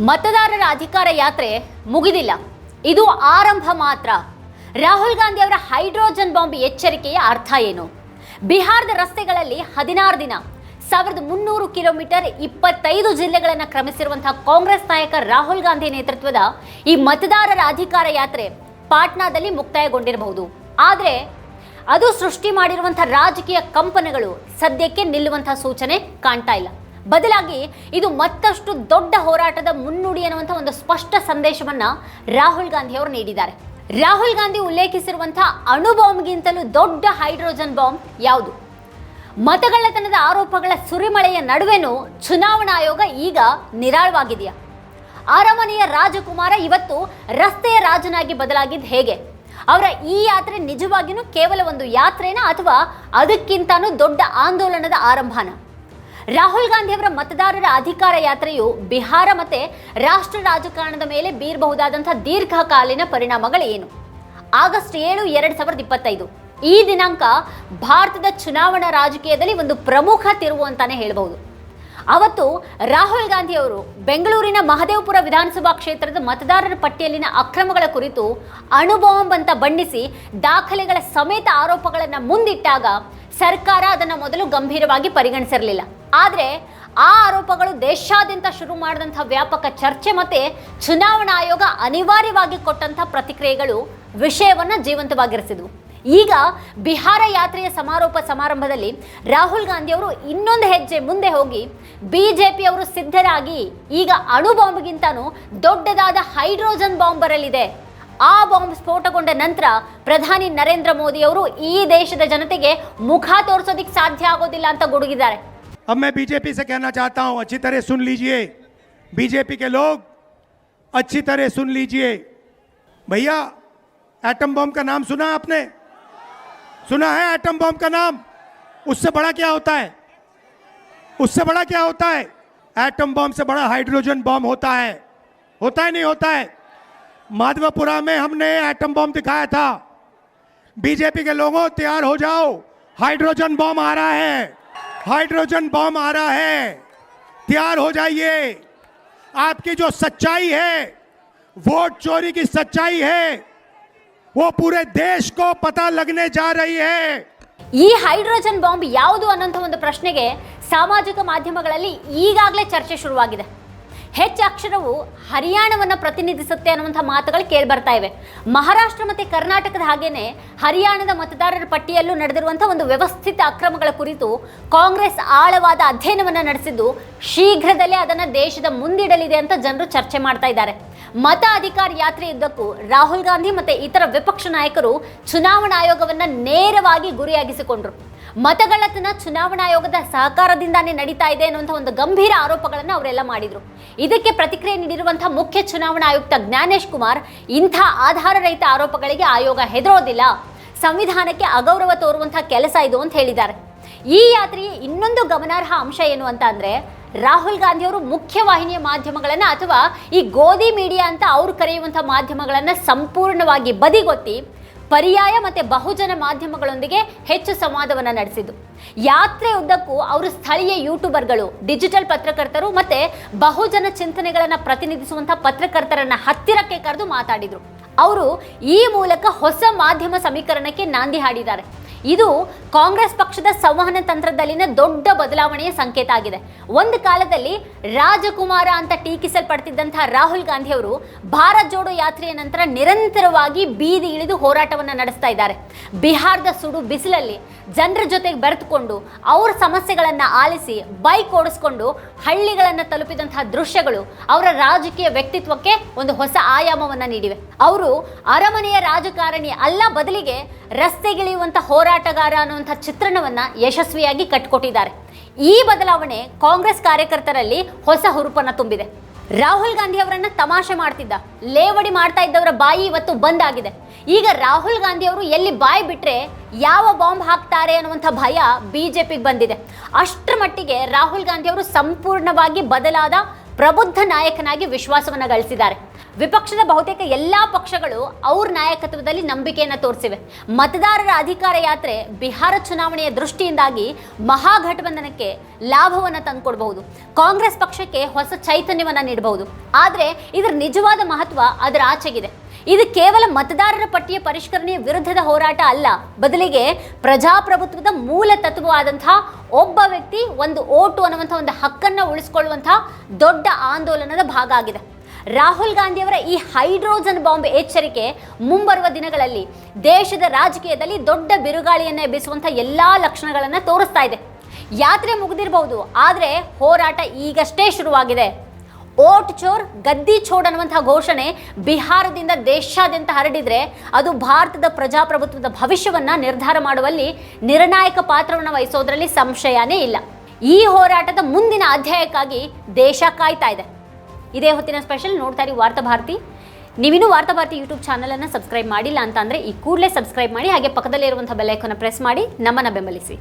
ಮತದಾರರ ಅಧಿಕಾರ ಯಾತ್ರೆ ಮುಗಿದಿಲ್ಲ. ಇದು ಆರಂಭ ಮಾತ್ರ. ರಾಹುಲ್ ಗಾಂಧಿ ಅವರ ಹೈಡ್ರೋಜನ್ ಬಾಂಬ್ ಎಚ್ಚರಿಕೆಯ ಅರ್ಥ ಏನು? ಬಿಹಾರದ ರಸ್ತೆಗಳಲ್ಲಿ ಹದಿನಾರು ದಿನ, ಸಾವಿರದ ಮುನ್ನೂರು ಕಿಲೋಮೀಟರ್ ಇಪ್ಪತ್ತೈದು ಜಿಲ್ಲೆಗಳನ್ನು ಕ್ರಮಿಸಿರುವಂತಹ ಕಾಂಗ್ರೆಸ್ ನಾಯಕ ರಾಹುಲ್ ಗಾಂಧಿ ನೇತೃತ್ವದ ಈ ಮತದಾರರ ಅಧಿಕಾರ ಯಾತ್ರೆ ಪಾಟ್ನಾದಲ್ಲಿ ಮುಕ್ತಾಯಗೊಂಡಿರಬಹುದು. ಆದರೆ, ಅದು ಸೃಷ್ಟಿ ಮಾಡಿರುವಂಥ ರಾಜಕೀಯ ಕಂಪನಗಳು ಸದ್ಯಕ್ಕೆ ನಿಲ್ಲುವಂತಹ ಸೂಚನೆ ಕಾಣ್ತಾ ಇಲ್ಲ. ಬದಲಾಗಿ ಇದು ಮತ್ತಷ್ಟು ದೊಡ್ಡ ಹೋರಾಟದ ಮುನ್ನುಡಿ ಅನ್ನುವಂಥ ಒಂದು ಸ್ಪಷ್ಟ ಸಂದೇಶವನ್ನು ರಾಹುಲ್ ಗಾಂಧಿ ಅವರು ನೀಡಿದ್ದಾರೆ. ರಾಹುಲ್ ಗಾಂಧಿ ಉಲ್ಲೇಖಿಸಿರುವಂಥ ಅಣು ಬಾಂಬ್ಗಿಂತಲೂ ದೊಡ್ಡ ಹೈಡ್ರೋಜನ್ ಬಾಂಬ್ ಯಾವುದು? ಮತಗಳ್ಳತನದ ಆರೋಪಗಳ ಸುರಿಮಳೆಯ ನಡುವೆನೂ ಚುನಾವಣಾ ಆಯೋಗ ಈಗ ನಿರಾಳವಾಗಿದೆಯಾ? ಅರಮನೆಯ ರಾಜಕುಮಾರ ಇವತ್ತು ರಸ್ತೆಯ ರಾಜನಾಗಿ ಬದಲಾಗಿದ್ದು ಹೇಗೆ? ಅವರ ಈ ಯಾತ್ರೆ ನಿಜವಾಗಿಯೂ ಕೇವಲ ಒಂದು ಯಾತ್ರೆನಾ ಅಥವಾ ಅದಕ್ಕಿಂತನೂ ದೊಡ್ಡ ಆಂದೋಲನದ ಆರಂಭನ? ರಾಹುಲ್ ಗಾಂಧಿ ಅವರ ಮತದಾರರ ಅಧಿಕಾರ ಯಾತ್ರೆಯು ಬಿಹಾರ ಮತ್ತೆ ರಾಷ್ಟ್ರ ರಾಜಕಾರಣದ ಮೇಲೆ ಬೀರಬಹುದಾದಂತಹ ದೀರ್ಘಕಾಲೀನ ಪರಿಣಾಮಗಳೇನು ಆಗಸ್ಟ್ ಏಳು, ಎರಡ್ ಸಾವಿರದ ಇಪ್ಪತ್ತೈದು. ಈ ದಿನಾಂಕ ಭಾರತದ ಚುನಾವಣಾ ರಾಜಕೀಯದಲ್ಲಿ ಒಂದು ಪ್ರಮುಖ ತಿರುವು ಅಂತಾನೆ ಹೇಳಬಹುದು. ಅವತ್ತು ರಾಹುಲ್ ಗಾಂಧಿ ಅವರು ಬೆಂಗಳೂರಿನ ಮಹದೇವಪುರ ವಿಧಾನಸಭಾ ಕ್ಷೇತ್ರದ ಮತದಾರರ ಪಟ್ಟಿಯಲ್ಲಿನ ಅಕ್ರಮಗಳ ಕುರಿತು ಅಣುಬಾಂಬ್ ಅಂತ ಬಣ್ಣಿಸಿ ದಾಖಲೆಗಳ ಸಮೇತ ಆರೋಪಗಳನ್ನು ಮುಂದಿಟ್ಟಾಗ ಸರ್ಕಾರ ಅದನ್ನು ಮೊದಲು ಗಂಭೀರವಾಗಿ ಪರಿಗಣಿಸಿರಲಿಲ್ಲ. ಆದರೆ ಆ ಆರೋಪಗಳು ದೇಶಾದ್ಯಂತ ಶುರು ಮಾಡಿದಂಥ ವ್ಯಾಪಕ ಚರ್ಚೆ ಮತ್ತೆ ಚುನಾವಣಾ ಆಯೋಗ ಅನಿವಾರ್ಯವಾಗಿ ಕೊಟ್ಟಂಥ ಪ್ರತಿಕ್ರಿಯೆಗಳು ವಿಷಯವನ್ನು ಜೀವಂತವಾಗಿರಿಸಿದವು. ಈಗ ಬಿಹಾರ ಯಾತ್ರೆಯ ಸಮಾರೋಪ ಸಮಾರಂಭದಲ್ಲಿ ರಾಹುಲ್ ಗಾಂಧಿ ಅವರು ಇನ್ನೊಂದು ಹೆಜ್ಜೆ ಮುಂದೆ ಹೋಗಿ ಬಿ ಜೆ ಪಿಯವರು ಸಿದ್ಧರಾಗಿ ಈಗ ಅಣು ಬಾಂಬ್ಗಿಂತನೂ ದೊಡ್ಡದಾದ ಹೈಡ್ರೋಜನ್ ಬಾಂಬ್ ಬರಲಿದೆ ಆ ಬಾಂಬ್ ಸ್ಫೋಟಗೊಂಡ ನಂತರ ಪ್ರಧಾನಿ ನರೇಂದ್ರ ಮೋದಿಯವರು ಈ ದೇಶದ ಜನತೆಗೆ ಮುಖ ತೋರಿಸೋದಿಕ್ಕೆ ಸಾಧ್ಯ ಆಗೋದಿಲ್ಲ ಅಂತ ಗುಡುಗಿದ್ದಾರೆ. अब मैं बीजेपी से कहना चाहता हूँ, अच्छी तरह सुन लीजिए। बीजेपी के लोग अच्छी तरह सुन लीजिए। भैया एटम बम का नाम सुना आपने? सुना है एटम बम का नाम? उससे बड़ा क्या होता है? उससे बड़ा क्या होता है? एटम बम से बड़ा हाइड्रोजन बम होता है। होता है, नहीं होता है? माधवपुरा में हमने एटम बम दिखाया था। बीजेपी के लोगों, तैयार हो जाओ। हाइड्रोजन बम आ रहा है। हाइड्रोजन बम आ रहा है तैयार हो जाइए आपकी जो सच्चाई है वोट चोरी की सच्चाई है वो पूरे देश को पता लगने जा रही है ಈ ಹೈಡ್ರೋಜನ್ ಬಾಂಬ್ ಯಾವುದು ಅನ್ನೋಂಥ ಒಂದು ಪ್ರಶ್ನೆಗೆ ಸಾಮಾಜಿಕ ಮಾಧ್ಯಮಗಳಲ್ಲಿ ಈಗಾಗಲೇ ಚರ್ಚೆ ಶುರುವಾಗಿದೆ ಹೆಚ್ಚು ಅಕ್ಷರವು ಹರಿಯಾಣವನ್ನು ಪ್ರತಿನಿಧಿಸುತ್ತೆ ಅನ್ನುವಂಥ ಮಾತುಗಳು ಕೇಳಿ ಬರ್ತಾ ಇವೆ. ಮಹಾರಾಷ್ಟ್ರ ಮತ್ತು ಕರ್ನಾಟಕದ ಹಾಗೆಯೇ ಹರಿಯಾಣದ ಮತದಾರರ ಪಟ್ಟಿಯಲ್ಲೂ ನಡೆದಿರುವಂಥ ಒಂದು ವ್ಯವಸ್ಥಿತ ಅಕ್ರಮಗಳ ಕುರಿತು ಕಾಂಗ್ರೆಸ್ ಆಳವಾದ ಅಧ್ಯಯನವನ್ನು ನಡೆಸಿದ್ದು ಶೀಘ್ರದಲ್ಲೇ ಅದನ್ನು ದೇಶದ ಮುಂದಿಡಲಿದೆ ಅಂತ ಜನರು ಚರ್ಚೆ ಮಾಡ್ತಾ ಇದ್ದಾರೆ. ಮತ ಅಧಿಕಾರ ಯಾತ್ರೆಯುದ್ದಕ್ಕೂ ರಾಹುಲ್ ಗಾಂಧಿ ಮತ್ತೆ ಇತರ ವಿಪಕ್ಷ ನಾಯಕರು ಚುನಾವಣಾ ಆಯೋಗವನ್ನ ನೇರವಾಗಿ ಗುರಿಯಾಗಿಸಿಕೊಂಡ್ರು. ಮತಗಳತನ ಚುನಾವಣಾ ಆಯೋಗದ ಸಹಕಾರದಿಂದಾನೇ ನಡೀತಾ ಇದೆ ಅನ್ನುವಂಥ ಒಂದು ಗಂಭೀರ ಆರೋಪಗಳನ್ನು ಅವರೆಲ್ಲ ಮಾಡಿದ್ರು. ಇದಕ್ಕೆ ಪ್ರತಿಕ್ರಿಯೆ ನೀಡಿರುವಂತಹ ಮುಖ್ಯ ಚುನಾವಣಾ ಆಯುಕ್ತ ಜ್ಞಾನೇಶ್ ಕುಮಾರ್, ಇಂಥ ಆಧಾರರಹಿತ ಆರೋಪಗಳಿಗೆ ಆಯೋಗ ಹೆದರೋದಿಲ್ಲ. ಸಂವಿಧಾನಕ್ಕೆ ಅಗೌರವ ತೋರುವಂತಹ ಕೆಲಸ ಇದು ಅಂತ ಹೇಳಿದ್ದಾರೆ. ಈ ಯಾತ್ರೆಯ ಇನ್ನೊಂದು ಗಮನಾರ್ಹ ಅಂಶ ಏನು ಅಂತ ಅಂದ್ರೆ ರಾಹುಲ್ ಗಾಂಧಿ ಅವರು ಮುಖ್ಯವಾಹಿನಿಯ ಮಾಧ್ಯಮಗಳನ್ನು ಅಥವಾ ಈ ಗೋಧಿ ಮೀಡಿಯಾ ಅಂತ ಅವರು ಕರೆಯುವಂಥ ಮಾಧ್ಯಮಗಳನ್ನು ಸಂಪೂರ್ಣವಾಗಿ ಬದಿಗೊತ್ತಿ ಪರ್ಯಾಯ ಮತ್ತೆ ಬಹುಜನ ಮಾಧ್ಯಮಗಳೊಂದಿಗೆ ಹೆಚ್ಚು ಸಂವಾದವನ್ನು ನಡೆಸಿದ್ದು. ಯಾತ್ರೆ ಉದ್ದಕ್ಕೂ ಅವರು ಸ್ಥಳೀಯ ಯೂಟ್ಯೂಬರ್ಗಳು, ಡಿಜಿಟಲ್ ಪತ್ರಕರ್ತರು ಮತ್ತೆ ಬಹುಜನ ಚಿಂತನೆಗಳನ್ನು ಪ್ರತಿನಿಧಿಸುವಂಥ ಪತ್ರಕರ್ತರನ್ನ ಹತ್ತಿರಕ್ಕೆ ಕರೆದು ಮಾತಾಡಿದರು. ಅವರು ಈ ಮೂಲಕ ಹೊಸ ಮಾಧ್ಯಮ ಸಮೀಕರಣಕ್ಕೆ ನಾಂದಿ ಹಾಡಿದ್ದಾರೆ. ಇದು ಕಾಂಗ್ರೆಸ್ ಪಕ್ಷದ ಸಂವಹನ ತಂತ್ರದಲ್ಲಿನ ದೊಡ್ಡ ಬದಲಾವಣೆಯ ಸಂಕೇತ ಆಗಿದೆ. ಒಂದು ಕಾಲದಲ್ಲಿ ರಾಜಕುಮಾರ ಅಂತ ಟೀಕಿಸಲ್ಪಡ್ತಿದ್ದಂತಹ ರಾಹುಲ್ ಗಾಂಧಿ ಅವರು ಭಾರತ್ ಜೋಡೋ ಯಾತ್ರೆಯ ನಂತರ ನಿರಂತರವಾಗಿ ಬೀದಿ ಇಳಿದು ಹೋರಾಟವನ್ನು ನಡೆಸ್ತಾ ಇದ್ದಾರೆ. ಬಿಹಾರದ ಸುಡು ಬಿಸಿಲಲ್ಲಿ ಜನರ ಜೊತೆಗೆ ಬೆರೆತುಕೊಂಡು ಅವ್ರ ಸಮಸ್ಯೆಗಳನ್ನು ಆಲಿಸಿ ಬೈಕ್ ಓಡಿಸ್ಕೊಂಡು ಹಳ್ಳಿಗಳನ್ನು ತಲುಪಿದಂತಹ ದೃಶ್ಯಗಳು ಅವರ ರಾಜಕೀಯ ವ್ಯಕ್ತಿತ್ವಕ್ಕೆ ಒಂದು ಹೊಸ ಆಯಾಮವನ್ನು ನೀಡಿವೆ. ಅವರು ಅರಮನೆಯ ರಾಜಕಾರಣಿ ಅಲ್ಲ ಬದಲಿಗೆ ರಸ್ತೆಗಿಳಿಯುವಂಥ ಹೋರಾಟಗಾರ ಅನ್ನುವಂಥ ಚಿತ್ರಣವನ್ನು ಯಶಸ್ವಿಯಾಗಿ ಕಟ್ಕೊಟ್ಟಿದ್ದಾರೆ. ಈ ಬದಲಾವಣೆ ಕಾಂಗ್ರೆಸ್ ಕಾರ್ಯಕರ್ತರಲ್ಲಿ ಹೊಸ ಹುರುಪನ್ನು ತುಂಬಿದೆ. ರಾಹುಲ್ ಗಾಂಧಿ ಅವರನ್ನ ತಮಾಷೆ ಮಾಡ್ತಿದ್ದ, ಲೇವಡಿ ಮಾಡ್ತಾ ಇದ್ದವರ ಬಾಯಿ ಇವತ್ತು ಬಂದ್ ಆಗಿದೆ. ಈಗ ರಾಹುಲ್ ಗಾಂಧಿ ಅವರು ಎಲ್ಲಿ ಬಾಯಿ ಬಿಟ್ರೆ ಯಾವ ಬಾಂಬ್ ಹಾಕ್ತಾರೆ ಅನ್ನುವಂಥ ಭಯ ಬಿಜೆಪಿಗೆ ಬಂದಿದೆ. ಅಷ್ಟರ ಮಟ್ಟಿಗೆ ರಾಹುಲ್ ಗಾಂಧಿ ಅವರು ಸಂಪೂರ್ಣವಾಗಿ ಬದಲಾದ ಪ್ರಬುದ್ಧ ನಾಯಕನಾಗಿ ವಿಶ್ವಾಸವನ್ನು ಗಳಿಸಿದ್ದಾರೆ. ವಿಪಕ್ಷದ ಬಹುತೇಕ ಎಲ್ಲ ಪಕ್ಷಗಳು ಅವ್ರ ನಾಯಕತ್ವದಲ್ಲಿ ನಂಬಿಕೆಯನ್ನು ತೋರಿಸಿವೆ. ಮತದಾರರ ಅಧಿಕಾರ ಯಾತ್ರೆ ಬಿಹಾರ ಚುನಾವಣೆಯ ದೃಷ್ಟಿಯಿಂದಾಗಿ ಮಹಾಗಠಬಂಧನಕ್ಕೆ ಲಾಭವನ್ನು ತಂದುಕೊಡಬಹುದು. ಕಾಂಗ್ರೆಸ್ ಪಕ್ಷಕ್ಕೆ ಹೊಸ ಚೈತನ್ಯವನ್ನು ನೀಡಬಹುದು. ಆದರೆ ಇದರ ನಿಜವಾದ ಮಹತ್ವ ಅದರ ಆಚೆಗಿದೆ. ಇದು ಕೇವಲ ಮತದಾರರ ಪಟ್ಟಿಯ ಪರಿಷ್ಕರಣೆಯ ವಿರುದ್ಧದ ಹೋರಾಟ ಅಲ್ಲ. ಬದಲಿಗೆ ಪ್ರಜಾಪ್ರಭುತ್ವದ ಮೂಲ ತತ್ವವಾದಂತಹ ಒಬ್ಬ ವ್ಯಕ್ತಿ ಒಂದು ಓಟು ಅನ್ನುವಂಥ ಒಂದು ಹಕ್ಕನ್ನು ಉಳಿಸಿಕೊಳ್ಳುವಂತಹ ದೊಡ್ಡ ಆಂದೋಲನದ ಭಾಗ ಆಗಿದೆ. ರಾಹುಲ್ ಗಾಂಧಿಯವರ ಈ ಹೈಡ್ರೋಜನ್ ಬಾಂಬ್ ಎಚ್ಚರಿಕೆ ಮುಂಬರುವ ದಿನಗಳಲ್ಲಿ ದೇಶದ ರಾಜಕೀಯದಲ್ಲಿ ದೊಡ್ಡ ಬಿರುಗಾಳಿಯನ್ನು ಎಬ್ಬಿಸುವಂಥ ಎಲ್ಲ ಲಕ್ಷಣಗಳನ್ನು ತೋರಿಸ್ತಾ ಇದೆ. ಯಾತ್ರೆ ಮುಗಿದಿರಬಹುದು, ಆದರೆ ಹೋರಾಟ ಈಗಷ್ಟೇ ಶುರುವಾಗಿದೆ. ಓಟ್ ಚೋರ್ ಗದ್ದಿ ಚೋಡ್ ಅನ್ನುವಂತಹ ಘೋಷಣೆ ಬಿಹಾರದಿಂದ ದೇಶಾದ್ಯಂತ ಹರಡಿದರೆ ಅದು ಭಾರತದ ಪ್ರಜಾಪ್ರಭುತ್ವದ ಭವಿಷ್ಯವನ್ನ ನಿರ್ಧಾರ ಮಾಡುವಲ್ಲಿ ನಿರ್ಣಾಯಕ ಪಾತ್ರವನ್ನು ವಹಿಸೋದರಲ್ಲಿ ಸಂಶಯನೇ ಇಲ್ಲ. ಈ ಹೋರಾಟದ ಮುಂದಿನ ಅಧ್ಯಾಯಕ್ಕಾಗಿ ದೇಶ ಕಾಯ್ತಾ ಇದೆ. ಇದೇ ಹೊತ್ತಿನ ಸ್ಪೆಷಲ್ ನೋಡ್ತಾ ಇರಿ ವಾರ್ತಾಭಾರತಿ ನೀವಿನ್ನೂ ವಾರ್ತಾ ಭಾರತಿ ಯೂಟ್ಯೂಬ್ ಚಾನಲನ್ನು ಸಬ್ಸ್ಕ್ರೈಬ್ ಮಾಡಿಲ್ಲ ಅಂತ ಅಂದರೆ ಈ ಕೂಡಲೇ ಸಬ್ಸ್ಕ್ರೈಬ್ ಮಾಡಿ ಹಾಗೆ ಪಕ್ಕದಲ್ಲಿರುವಂಥ ಬೆಲ್ಲೈಕನ್ನು ಪ್ರೆಸ್ ಮಾಡಿ ನಮ್ಮನ್ನು ಬೆಂಬಲಿಸಿ.